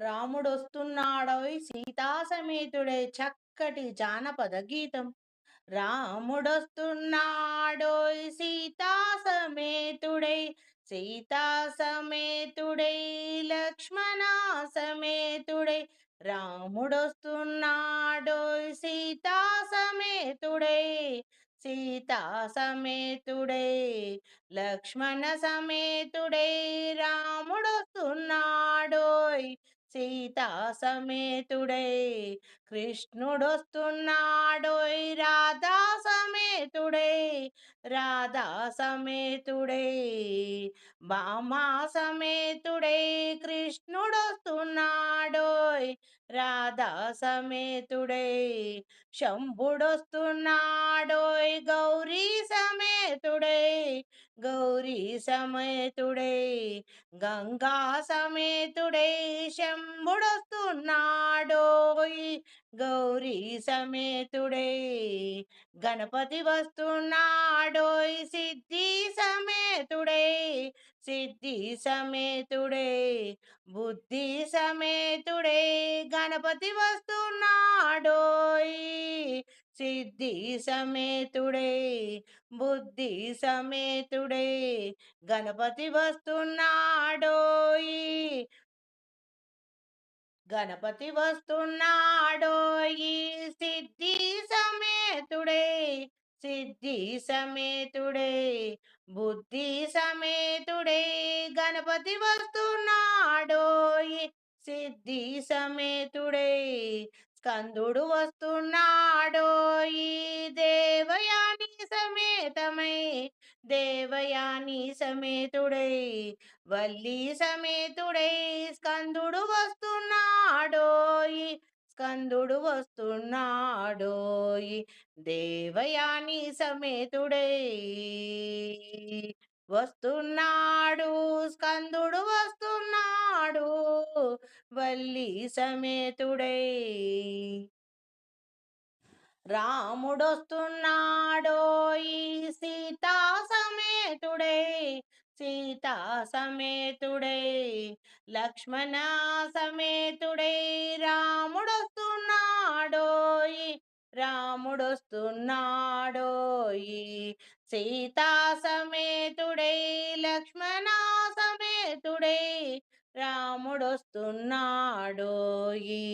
రాముడొస్తున్నాడోయ్ సీతా సమేతుడై చక్కటి జానపద గీతం. రాముడొస్తున్నాడోయ్ సీతా సమేతుడై సీతా సమేతుడై సమేతుడై రాముడొస్తున్నాడోయ్ సీతా సీతాసమేతుడై సీతా లక్ష్మణ సమేతుడై రాముడొస్తున్నాడోయ్ సీతా సమేతుడై కృష్ణుడొస్తున్నాడోయ్ రాధా సమేతుడై రాధా సమేతుడై బామా సమేతుడై కృష్ణుడొస్తున్నాడోయ్ రాధా సమేతుడై శంభుడొస్తున్నాడోయ్ గౌరీ సమేతుడై గౌరీ సమేతుడై గంగా సమేతుడై శంభుడొస్తున్నాడోయ్. గౌరీ సమేతుడై గణపతి వస్తున్నాడోయ్. సిద్ధి సమేతుడై సిద్ధి సమేతుడై బుద్ధి సమేతుడై గణపతి వస్తున్నాడోయ్. సిద్ధి సమేతుడే బుద్ధి సమేతుడే గణపతి వస్తున్నాడోయి. గణపతి వస్తున్నాడోయి. సిద్ధి సమేతుడే సిద్ధి సమేతుడే బుద్ధి సమేతుడే గణపతి వస్తున్నాడోయి. సిద్ధి సమేతుడే స్కందుడు వస్తున్నాడోయ్ దేవయాని సమేతమై దేవయాని సమేతుడై వల్లి సమేతుడై స్కందుడు వస్తున్నాడోయ్ స్కందుడు వస్తున్నాడోయ్ దేవయాని సమేతుడై వస్తున్నాడు సమేతుడై రాముడొస్తున్నాడోయ్ సీతా సమేతుడై సీతా సమేతుడై లక్ష్మణ సమేతుడై రాముడొస్తున్నాడోయి రాముడొస్తున్నాడోయి సీతా సమేతుడై లక్ష్మణ సమేతుడై రాముడొస్తున్నా రాముడొస్తున్నాడోయ్